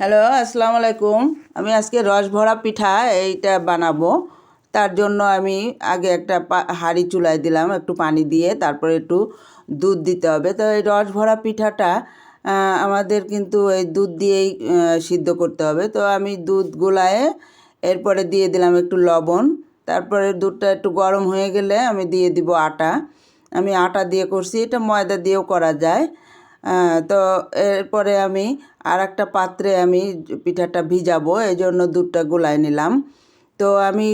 Hello, আসসালামু আলাইকুম। আমি আজকে রস ভরা পিঠা এইটা বানাবো। তার জন্য আমি আগে একটা হাঁড়ি চুলায় দিলাম, একটু পানি দিয়ে, তারপরে একটু দুধ দিতে হবে। তো এই রস ভরা পিঠাটা আমাদের কিন্তু এই দুধ দিয়েই সিদ্ধ করতে হবে। তো আমি দুধ গোলায়, এরপরে দিয়ে দিলাম একটু লবণ। তারপরে দুধটা একটু গরম হয়ে গেলে আমি দিয়ে দিব আটা। আমি আটা দিয়ে করছি, এটা ময়দা দিয়েও করা যায়। তো এরপরে আমি আর একটা পাত্রে আমি পিঠাটা ভিজাবো এই জন্য দুধটা গোলায় নিলাম। তো আমি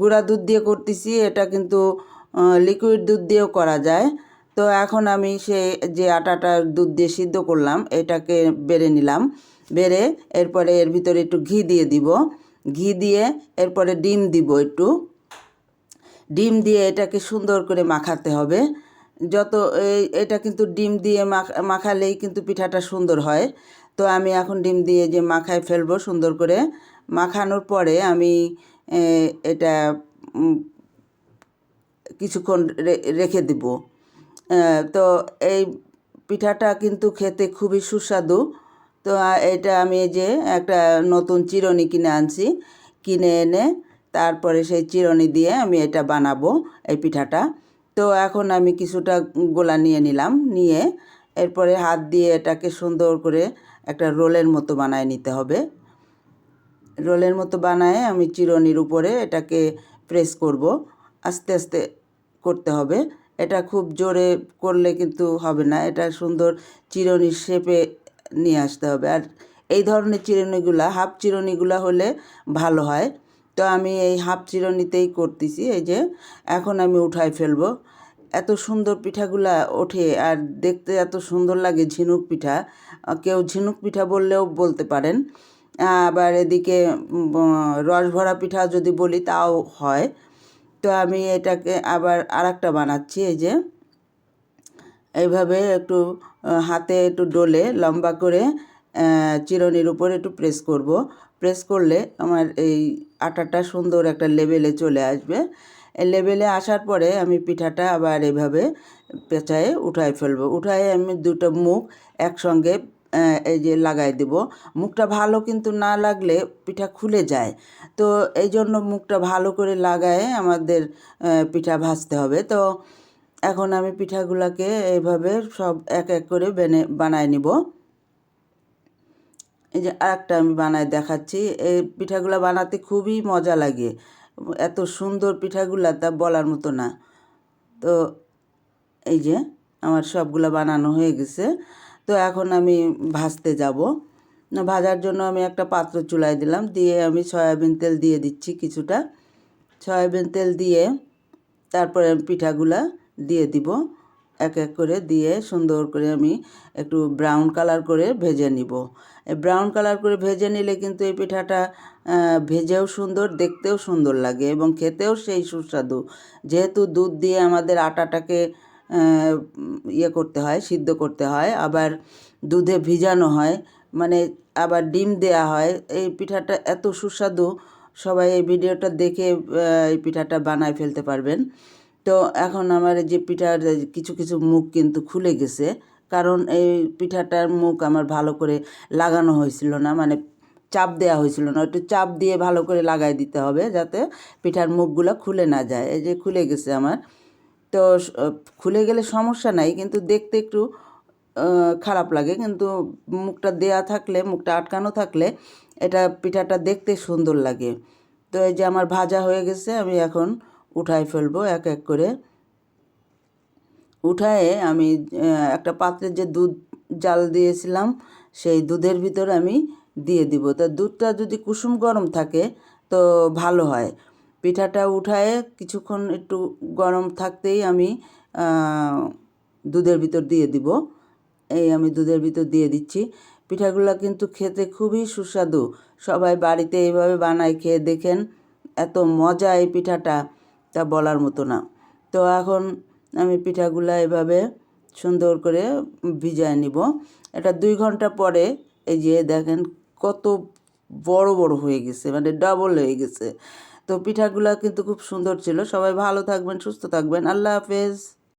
গুঁড়া দুধ দিয়ে করতেছি, এটা কিন্তু লিকুইড দুধ দিয়েও করা যায়। তো এখন আমি সে যে আটাটা দুধ দিয়ে সিদ্ধ করলাম, এটাকে বেড়ে নিলাম। বেড়ে এরপরে এর ভিতরে একটু ঘি দিয়ে দিব। ঘি দিয়ে এরপরে ডিম দিব একটু। ডিম দিয়ে এটাকে সুন্দর করে মাখাতে হবে। যত এটা কিন্তু ডিম দিয়ে মাখ- মাখালেই কিন্তু পিঠাটা সুন্দর হয়। তো আমি এখন ডিম দিয়ে যে মাখায় ফেলব সুন্দর করে, মাখানোর পরে আমি এটা কিছুক্ষণ রেখে দিব। তো এই পিঠাটা কিন্তু খেতে খুবই সুস্বাদু। তো এটা আমি যে একটা নতুন চিরনি কিনে আনছি, কিনে এনে তারপরে সেই চিরনি দিয়ে আমি এটা বানাবো, এই পিঠাটা। তো এখন আমি কিছুটা গোলা নিয়ে নিলাম, নিয়ে এরপরে হাত দিয়ে এটাকে সুন্দর করে একটা রোলের মতো বানায় নিতে হবে। রোলের মতো বানায় আমি চিরনির উপরে এটাকে প্রেস করব, আস্তে আস্তে করতে হবে। এটা খুব জোরে করলে কিন্তু হবে না, এটা সুন্দর চিরনির শেপে নিয়ে আসতে হবে। আর এই ধরনের চিরনিগুলা, হাফ চিরনিগুলা হলে ভালো হয়। তো আমি এই হাফ চিরনিতেই করতেছি, এই যে এখন আমি উঠাই ফেলব। এত সুন্দর পিঠাগুলা ওঠে আর দেখতে এত সুন্দর লাগে ঝিনুক পিঠা। কেউ ঝিনুক পিঠা বললেও বলতে পারেন। আবার এদিকে রস ভরা পিঠা যদি বলি তাও হয়। তো আমি এটাকে আবার আরেকটা বানাচ্ছি, এই যে এইভাবে একটু হাতে একটু ডলে লম্বা করে চিরনির উপর একটু প্রেস করব। প্রেস করলে আমার এই আটাটা সুন্দর একটা লেভেলে চলে আসবে। লেভেলে আসার পরে আমি পিঠাটা আবার এভাবে পেঁচায়ে উঠায় ফেলব। উঠায় আমি দুটো মুখ একসঙ্গে এই যে লাগাই দেব। মুখটা ভালো কিন্তু না লাগলে পিঠা খুলে যায়। তো এই জন্য মুখটা ভালো করে লাগায় আমাদের পিঠা ভাজতে হবে। তো এখন আমি পিঠাগুলোকে এইভাবে সব এক এক করে বেনে, বানায় নিব। এই যে আরেকটা আমি বানায় দেখাচ্ছি, এই পিঠাগুলো বানাতে খুবই মজা লাগে। এত সুন্দর পিঠাগুলা তা বলার মতো না। তো এই যে আমার সবগুলো বানানো হয়ে গেছে। তো এখন আমি ভাজতে যাব। ভাজার জন্য আমি একটা পাত্র চুলায় দিলাম, দিয়ে আমি সয়াবিন তেল দিয়ে দিচ্ছি কিছুটা। সয়াবিন তেল দিয়ে তারপরে পিঠাগুলা দিয়ে দিব। এক এক করে দিয়ে সুন্দর করে আমি একটু ব্রাউন কালার করে ভেজে নিব। ব্রাউন কালার করে ভেজে নিলে কিন্তু এই পিঠাটা ভেজেও সুন্দর, দেখতেও সুন্দর লাগে এবং খেতেও সেই সুস্বাদু। যেহেতু দুধ দিয়ে আমাদের আটাটাকে ইয়ে করতে হয়, সিদ্ধ করতে হয়, আবার দুধে ভিজানো হয় মানে আবার ডিম দেয়া হয়, এই পিঠাটা এত সুস্বাদু, সবাই এই ভিডিওটা দেখে এই পিঠাটা বানায় ফেলতে পারবেন। তো এখন আমার যে পিঠার কিছু কিছু মুখ কিন্তু খুলে গেছে। কারণ এই পিঠাটার মুখ আমার ভালো করে লাগানো হয়েছিল না মানে চাপ দেওয়া হয়েছিল না। একটু চাপ দিয়ে ভালো করে লাগাই দিতে হবে যাতে পিঠার মুখগুলো খুলে না যায়। এই যে খুলে গেছে আমার। তো খুলে গেলে সমস্যা নাই, কিন্তু দেখতে একটু খারাপ লাগে। কিন্তু মুখটা দেয়া থাকলে, মুখটা আটকানো থাকলে এটা পিঠাটা দেখতে সুন্দর লাগে। তো এই যে আমার ভাজা হয়ে গেছে, আমি এখন উঠাই ফেলব এক এক করে। উঠায়ে আমি একটা পাত্রে যে দুধ জাল দিয়েছিলাম, সেই দুধের ভিতর আমি দিয়ে দিব। তা দুধটা যদি কুসুম গরম থাকে, তো ভালো হয়। পিঠাটা উঠায়ে কিছুক্ষণ একটু গরম থাকতেই আমি দুধের ভিতর দিয়ে দিব। এই আমি দুধের ভিতর দিয়ে দিচ্ছি। পিঠাগুলো কিন্তু খেতে খুবই সুস্বাদু। সবাই বাড়িতে এইভাবে বানায় খেয়ে দেখেন, এত মজা এই পিঠাটা। তা বলার মতো না। তো এখন আমি পিঠাগুলা এভাবে সুন্দর করে ভিজায় নিব। এটা দুই ঘণ্টা পরে এই যে দেখেন কত বড় বড় হয়ে গেছে মানে ডাবল হয়ে গেছে। তো পিঠাগুলা কিন্তু খুব সুন্দর ছিল। সবাই ভালো থাকবেন, সুস্থ থাকবেন। আল্লাহ হাফেজ।